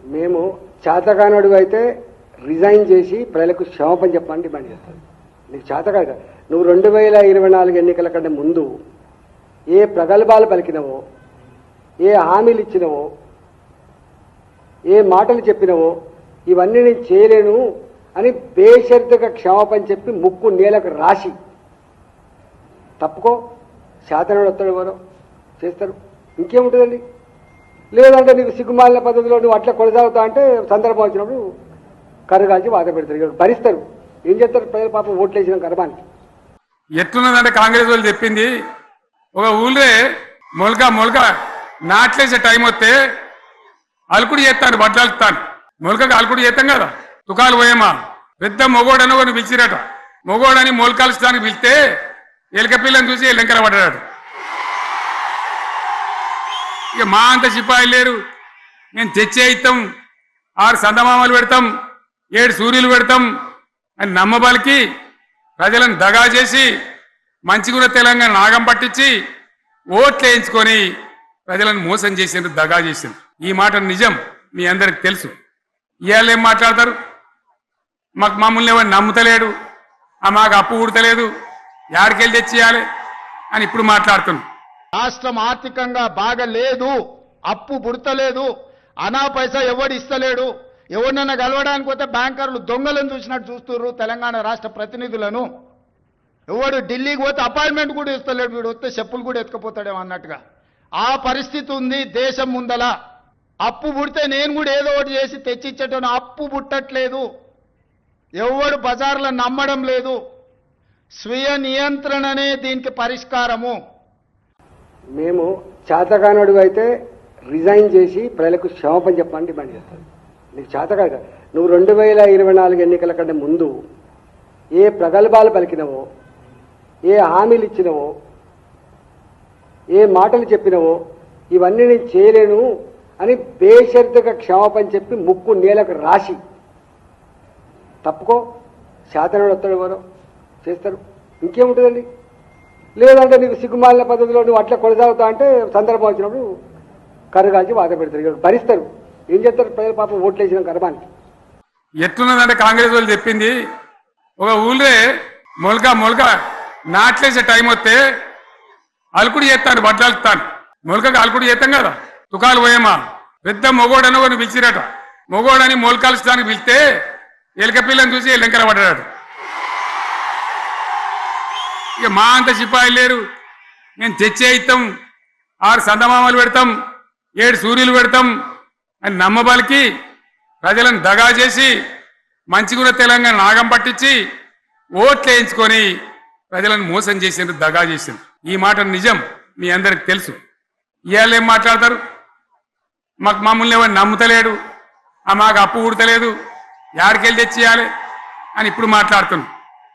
మేము చేతకానడు అయితే రిజైన్ చేసి ప్రజలకు క్షమాపణ చెప్పమని డిమాండ్ చేస్తాను నీకు చేతకాడు కదా. నువ్వు రెండు వేల ఇరవై నాలుగు ఎన్నికల కంటే ముందు ఏ ప్రగల్భాలు పలికినవో ఏ హామీలు ఇచ్చినవో ఏ మాటలు చెప్పినవో ఇవన్నీ నేను చేయలేను అని బేషరతుగా క్షమాపణ చెప్పి ముక్కు నేలకు రాసి తప్పుకో. శాతనుడు వస్తాడు ఎవరో? చేస్తారు. ఇంకేముంటుందండి? లేదంటే నీకు సిగ్గుమాలిన పద్ధతిలో నువ్వు అట్లా కొనసాగుతా అంటే సందర్భం వచ్చినప్పుడు కరుగాల్చి బాధ పెడతారు. భరిస్తారు. ఏం చేస్తారు? ప్రజల పాపం ఓట్లేసిన కర్మానికి ఎట్లున్నదంటే కాంగ్రెస్ వాళ్ళు చెప్పింది ఒక ఊళ్ళే మొలక మొలక నాట్లేసే టైం వస్తే అలుకుడు చేస్తాను బట్టలుతాను మొలకకు అలుకుడు చేస్తాం కదా తుకాలు పోయేమా పెద్ద మొగోడని ఒకరిని పిలిచిరట. మొగోడని మొలకాల్చడానికి పిలిస్తే ఎలక పిల్లని చూసి ఎలంకర పడ్డాడు. ఇక మా అంత సిపాయిలు లేరు. మేము తెచ్చే ఇస్తాం ఆరు సందమామలు పెడతాం ఏడు సూర్యులు పెడతాం అని నమ్మబలికి ప్రజలను దగా చేసి మంచిగున్న తెలంగాణ నాగం పట్టించి ఓట్లు వేయించుకొని ప్రజలను మోసం చేసిండ్రు దగా చేసిండ్రు. ఈ మాట నిజం మీ అందరికి తెలుసు. ఇవాళ ఏం మాట్లాడతారు? మాకు మమ్మల్ని ఎవరు నమ్ముతలేడు ఆ మాకు అప్పు ఉడతలేదు యాడికెళ్ళి తెచ్చియాలి అని ఇప్పుడు మాట్లాడుతున్నాం రాష్ట్రం ఆర్థికంగా బాగలేదు అప్పు పుడతలేదు అనా పైసా ఎవడు ఇస్తలేడు ఎవరినైనా కలవడానికి పోతే బ్యాంకర్లు దొంగలను చూసినట్టు చూస్తున్నారు తెలంగాణ రాష్ట్ర ప్రతినిధులను. ఎవడు ఢిల్లీకి పోతే అపాయింట్మెంట్ కూడా ఇస్తలేడు వీడు వస్తే చెప్పులు కూడా ఎత్తుకపోతాడేమో అన్నట్టుగా. ఆ పరిస్థితి ఉంది దేశం ముందల. అప్పు పుడితే నేను కూడా ఏదో ఒకటి చేసి తెచ్చిచ్చేటోను అప్పు పుట్టట్లేదు. ఎవడు బజార్లో నమ్మడం లేదు. స్వీయ నియంత్రణనే దీనికి పరిష్కారము. మేము చేతకానుడు అయితే రిజైన్ చేసి ప్రజలకు క్షమాపణ చెప్పమని డిమాండ్ చేస్తాను నీకు చేతకాదు కదా. నువ్వు రెండు వేల ఇరవై నాలుగు ఎన్నికల కంటే ముందు ఏ ప్రగల్భాలు పలికినవో ఏ హామీలు ఇచ్చినవో ఏ మాటలు చెప్పినవో ఇవన్నీ నేను చేయలేను అని బేషరతుగా క్షమాపణ చెప్పి ముక్కు నేలకు రాసి తప్పుకో. శాతనుడు వస్తాడు ఎవరో చేస్తారు. ఇంకేముంటుందండి? లేదంటే నీకు సిగ్గుమాలిన పద్ధతిలో నువ్వు అట్లా కొనసాగుతా అంటే సందర్భం వచ్చినప్పుడు కరుగాల్చి బాధ పెడతారు. భరిస్తారు. ఏం చేస్తారు? ప్రజల పాపం ఓట్లు వేసిన కర్మానికి ఎట్లున్నదంటే కాంగ్రెస్ వాళ్ళు చెప్పింది ఒక ఊళ్ళే మొలక మొలక నాట్లేసే టైం వస్తే అలుకుడు చేస్తాను బట్టలుతాను మొలకగా అలుకుడు చేస్తాం కదా? తుకాలు పోయేమా పెద్ద మొగోడని ఒకరిని పిలిచిరట. మొగోడని మొలకాల్చడానికి పిలిస్తే ఎలక పిల్లని చూసి ఎల్లంకర పడ్డాడు. ఇక మా అంత సిపాయి లేరు. మేము తెచ్చే ఇస్తాం ఆరు సందమామలు పెడతాం ఏడు సూర్యులు పెడతాం అని నమ్మబలికి ప్రజలను దగా చేసి మంచిగున్న తెలంగాణ నాగం పట్టించి ఓట్లు వేయించుకొని ప్రజలను మోసం చేసిండ్రు దగా చేసిండ్రు. ఈ మాట నిజం మీ అందరికి తెలుసు. ఇవాళ ఏం మాట్లాడతారు? మాకు మమ్మల్ని ఎవరు నమ్ముతలేడు ఆ మాకు అప్పు ఉడతలేదు యాడికెళ్ళి తెచ్చియాలి అని ఇప్పుడు మాట్లాడుతున్నాం